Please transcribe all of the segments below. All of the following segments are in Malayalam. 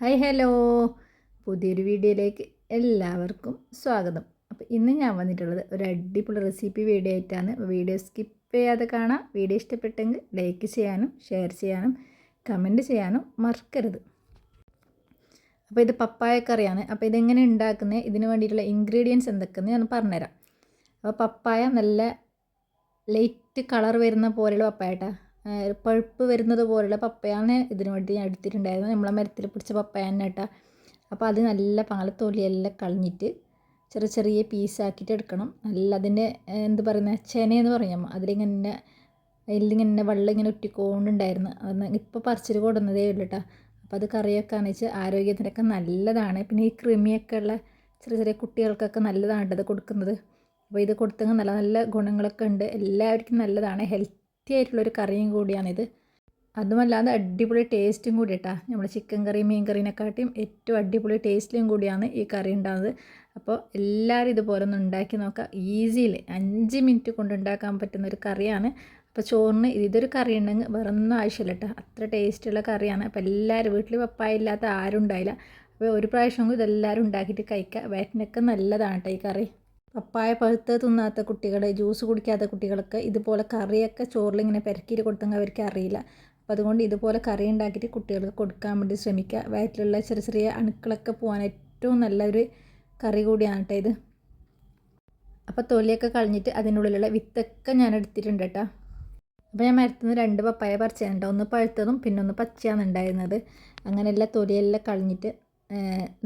Hi hello. പുതിയൊരു വീഡിയോയിലേക്ക് എല്ലാവർക്കും സ്വാഗതം. അപ്പോൾ ഇന്ന് ഞാൻ വന്നിട്ടുള്ളത് ഒരു അടിപൊളി റെസിപ്പി വീഡിയോ ആയിട്ടാണ്. വീഡിയോ സ്കിപ്പ് ചെയ്യാതെ കാണാം. വീഡിയോ ഇഷ്ടപ്പെട്ടെങ്കിൽ ലൈക്ക് ചെയ്യാനും ഷെയർ ചെയ്യാനും കമന്റ് ചെയ്യാനും മറക്കരുത്. അപ്പോൾ ഇത് പപ്പായ കറിയാണ്. അപ്പോൾ ഇതെങ്ങനെ ഉണ്ടാക്കുന്നത് ഇതിന് വേണ്ടിയിട്ടുള്ള ഇൻഗ്രീഡിയൻസ് എന്തൊക്കെയെന്ന് ഞാൻ പറഞ്ഞുതരാം. അപ്പോൾ പപ്പായ നല്ല ലൈറ്റ് കളർ വരുന്ന പോലെയുള്ള പപ്പായ കേട്ടോ പഴുപ്പ് വരുന്നത് പോലുള്ള പപ്പയാണ് ഇതിനു വേണ്ടി ഞാൻ എടുത്തിട്ടുണ്ടായിരുന്നത്. നമ്മളെ മരത്തിൽ പിടിച്ച പപ്പയാണ് കേട്ടോ. അപ്പോൾ അത് നല്ല പാല തൊലിയെല്ലാം കളഞ്ഞിട്ട് ചെറിയ ചെറിയ പീസാക്കിയിട്ട് എടുക്കണം. നല്ല അതിന്റെ എന്ത് പറയുന്നത് ചെനയെന്ന് പറയാം. അതിലിങ്ങനെ അതിലിങ്ങനെ വെള്ളം ഇങ്ങനെ ഒറ്റിക്കൊണ്ടുണ്ടായിരുന്നു അന്ന് ഇപ്പോൾ പറിച്ചിട്ട് കൊടുന്നതേ ഉള്ളൂ കേട്ടോ. അപ്പോൾ അത് കറിയൊക്കെ വെച്ചാൽ ആരോഗ്യത്തിനൊക്കെ നല്ലതാണ്. പിന്നെ ഈ കൃമിയൊക്കെ ഉള്ള ചെറിയ ചെറിയ കുട്ടികൾക്കൊക്കെ നല്ലതാണ് അത് കൊടുക്കുന്നത്. അപ്പോൾ ഇത് കൊടുത്തെങ്കിൽ നല്ല നല്ല ഗുണങ്ങളൊക്കെ ഉണ്ട്. എല്ലാവർക്കും നല്ലതാണ്. ഹെൽത്ത് ഹെൽത്തി ആയിട്ടുള്ളൊരു കറിയും കൂടിയാണിത്. അതുമല്ലാതെ അടിപൊളി ടേസ്റ്റും കൂടി കേട്ടോ നമ്മൾ ചിക്കൻ കറി മീൻ കറീനെക്കാട്ടിയും ഏറ്റവും അടിപൊളി ടേസ്റ്റിലും കൂടിയാണ് ഈ കറി ഉണ്ടാകുന്നത് അപ്പോൾ എല്ലാവരും ഇതുപോലെ ഒന്ന് ഉണ്ടാക്കി നോക്കാം. ഈസിയിൽ അഞ്ച് മിനിറ്റ് കൊണ്ട് ഉണ്ടാക്കാൻ പറ്റുന്ന ഒരു കറിയാണ്. അപ്പോൾ ചോറിന് ഇതൊരു കറി ഉണ്ടെങ്കിൽ വേറെ ഒന്നും ആവശ്യമില്ല കേട്ടോ അത്ര ടേസ്റ്റുള്ള കറിയാണ്. അപ്പോൾ എല്ലാവരും വീട്ടിൽ പപ്പായ ഇല്ലാത്ത ആരും ഉണ്ടായില്ല. അപ്പോൾ ഒരു പ്രാവശ്യം ഇതെല്ലാവരും ഉണ്ടാക്കിയിട്ട് കഴിക്കുക വയറ്റിനൊക്കെ നല്ലതാണ് കേട്ടോ ഈ കറി. പപ്പായ പഴുത്ത് തിന്നാത്ത കുട്ടികൾ ജ്യൂസ് കുടിക്കാത്ത കുട്ടികൾക്ക് ഇതുപോലെ കറിയൊക്കെ ചോറിലിങ്ങനെ പെരക്കിയിട്ട് കൊടുത്തെങ്കിൽ അവർക്ക് അറിയില്ല. അപ്പോൾ അതുകൊണ്ട് ഇതുപോലെ കറി ഉണ്ടാക്കിയിട്ട് കുട്ടികൾക്ക് കൊടുക്കാൻ വേണ്ടി ശ്രമിക്കുക. വയറ്റിലുള്ള ചെറിയ ചെറിയ അണുക്കളൊക്കെ പോകാൻ ഏറ്റവും നല്ലൊരു കറി കൂടിയാണ് കേട്ടോ ഇത്. അപ്പോൾ തൊലിയൊക്കെ കളഞ്ഞിട്ട് അതിനുള്ളിലുള്ള വിത്തൊക്കെ ഞാൻ എടുത്തിട്ടുണ്ട് കേട്ടോ അപ്പോൾ ഞാൻ മരത്തുനിന്ന് രണ്ട് പപ്പായ പറിച്ചതുണ്ട് ഒന്ന് പഴുത്തതും പിന്നെ ഒന്ന് പച്ചയാണ് ഉണ്ടായിരുന്നത്. അങ്ങനെയുള്ള തൊലിയെല്ലാം കളഞ്ഞിട്ട്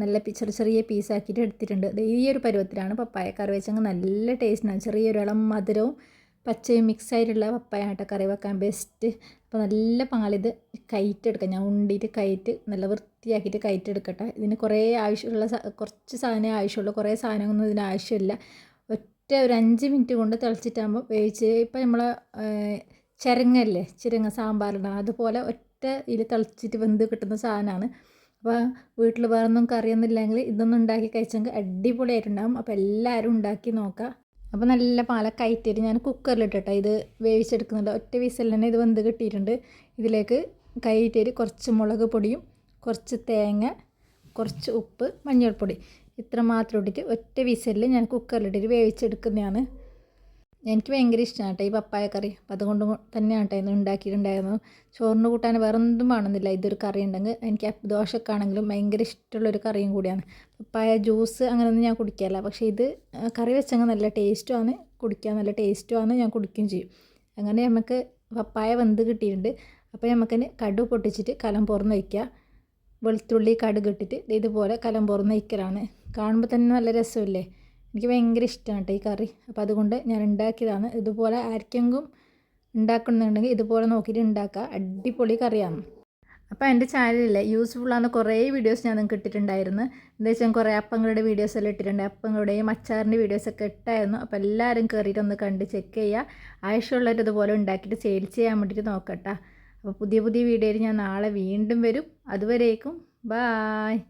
നല്ല ചെറിയ ചെറിയ പീസാക്കിയിട്ട് എടുത്തിട്ടുണ്ട്. ഈ ഒരു പരുവത്തിലാണ് പപ്പായ കറി വെച്ചെങ്കിൽ നല്ല ടേസ്റ്റാണ് ചെറിയൊരു ഇളം മധുരവും പച്ചയും മിക്സ് ആയിട്ടുള്ള പപ്പായ ആട്ട കറി വെക്കാൻ ബെസ്റ്റ് അപ്പോൾ നല്ല പാലിത് കയറ്റെടുക്കാം ഞാൻ ഉണ്ടിയിട്ട് കയറ്റ് നല്ല വൃത്തിയാക്കിയിട്ട് കയറ്റെടുക്കട്ടെ ഇതിന് കുറേ ആവശ്യമുള്ള കുറച്ച് സാധനമേ ആവശ്യമുള്ളൂ. കുറേ സാധനമൊന്നും ഇതിന് ആവശ്യമില്ല. ഒറ്റ ഒരു അഞ്ച് മിനിറ്റ് കൊണ്ട് തിളച്ചിട്ടാകുമ്പോൾ വേവിച്ച് ഇപ്പം നമ്മൾ ചിരങ്ങല്ലേ? ചിരങ്ങ സാമ്പാറിടാം അതുപോലെ ഒറ്റ ഇതിൽ തിളച്ചിട്ട് വെന്ത് കിട്ടുന്ന സാധനമാണ്. അപ്പോൾ വീട്ടിൽ വേറൊന്നും കറിയൊന്നുമില്ലെങ്കിൽ ഇതൊന്നും ഉണ്ടാക്കി കഴിച്ചെങ്കിൽ അടിപൊളിയായിട്ടുണ്ടാകും അപ്പോൾ എല്ലാവരും ഉണ്ടാക്കി നോക്കുക അപ്പോൾ നല്ല പാലൊക്കെ ആയിട്ടിട്ട് ഞാൻ കുക്കറിലിട്ടിട്ടോ ഇത് വേവിച്ചെടുക്കുന്നുണ്ട് ഒറ്റ വിസലിൽ തന്നെ ഇത് വെന്ത് കിട്ടിയിട്ടുണ്ട്. ഇതിലേക്ക് കൈയിട്ടേര് കുറച്ച് മുളക് പൊടിയും കുറച്ച് തേങ്ങ കുറച്ച് ഉപ്പ് മഞ്ഞൾപ്പൊടി ഇത്ര മാത്രം ഇട്ടിട്ട് ഒറ്റ വിസലിൽ ഞാൻ കുക്കറിലിട്ടിട്ട് വേവിച്ചെടുക്കുന്നതാണ്. എനിക്ക് ഭയങ്കര ഇഷ്ടമാണ് കേട്ടോ ഈ പപ്പായ കറി. അപ്പം അതുകൊണ്ട് തന്നെയാണ് കേട്ടോ ഇന്ന് ഉണ്ടാക്കിയിട്ടുണ്ടായിരുന്നു ചോറിന് കൂട്ടാൻ വേറെ ഒന്നും വേണമെന്നില്ല. ഇതൊരു കറി ഉണ്ടെങ്കിൽ എനിക്ക് ദോശക്കാണെങ്കിലും ഭയങ്കര ഇഷ്ടമുള്ളൊരു കറിയും കൂടിയാണ്. പപ്പായ ജ്യൂസ് അങ്ങനെയൊന്നും ഞാൻ കുടിക്കില്ല പക്ഷേ ഇത് കറി വെച്ചെങ്കിൽ നല്ല ടേസ്റ്റുമാണ് കുടിക്കാൻ നല്ല ടേസ്റ്റുമാണ് ഞാൻ കുടിക്കുകയും ചെയ്യും. അങ്ങനെ നമുക്ക് പപ്പായ വെന്ത് കിട്ടിയിട്ടുണ്ട്. അപ്പോൾ നമുക്കതിന് കടു പൊട്ടിച്ചിട്ട് കലം പുറന്ന് വയ്ക്കുക. വെളുത്തുള്ളി കടുക് ഇട്ടിട്ട് ഇതുപോലെ കലം പുറന്ന് വയ്ക്കലാണ്. കാണുമ്പോൾ തന്നെ നല്ല രസമില്ലേ? എനിക്ക് ഭയങ്കര ഇഷ്ടമാണ് കേട്ടോ ഈ കറി. അപ്പോൾ അതുകൊണ്ട് ഞാൻ ഉണ്ടാക്കിയതാണ് ഇതുപോലെ ആർക്കെങ്കിലും ഉണ്ടാക്കണമെന്നുണ്ടെങ്കിൽ ഇതുപോലെ നോക്കിയിട്ട് ഉണ്ടാക്കുക അടിപൊളി കറിയാണ്. അപ്പോൾ എന്റെ ചാനലിൽ യൂസ്ഫുൾ യൂസ്ഫുള്ളാണ് കുറേ വീഡിയോസ് ഞാൻ നിങ്ങൾക്ക് ഇട്ടിട്ടുണ്ടായിരുന്നു. എന്താ വെച്ചാൽ കുറേ അപ്പങ്ങളുടെ വീഡിയോസ് എല്ലാം ഇട്ടിട്ടുണ്ട്. അപ്പങ്ങളുടെയും അച്ചാറിന്റെ വീഡിയോസൊക്കെ ഇട്ടായിരുന്നു. അപ്പോൾ എല്ലാവരും കയറിയിട്ട് ഒന്ന് കണ്ട് ചെക്ക് ചെയ്യുക ആവശ്യമുള്ളവർ ഇതുപോലെ ഉണ്ടാക്കിയിട്ട് സെയിൽ ചെയ്യാൻ വേണ്ടിയിട്ട് നോക്കട്ടെ. അപ്പോൾ പുതിയ പുതിയ വീഡിയോയിൽ ഞാൻ നാളെ വീണ്ടും വരും. അതുവരേക്കും. ബായ്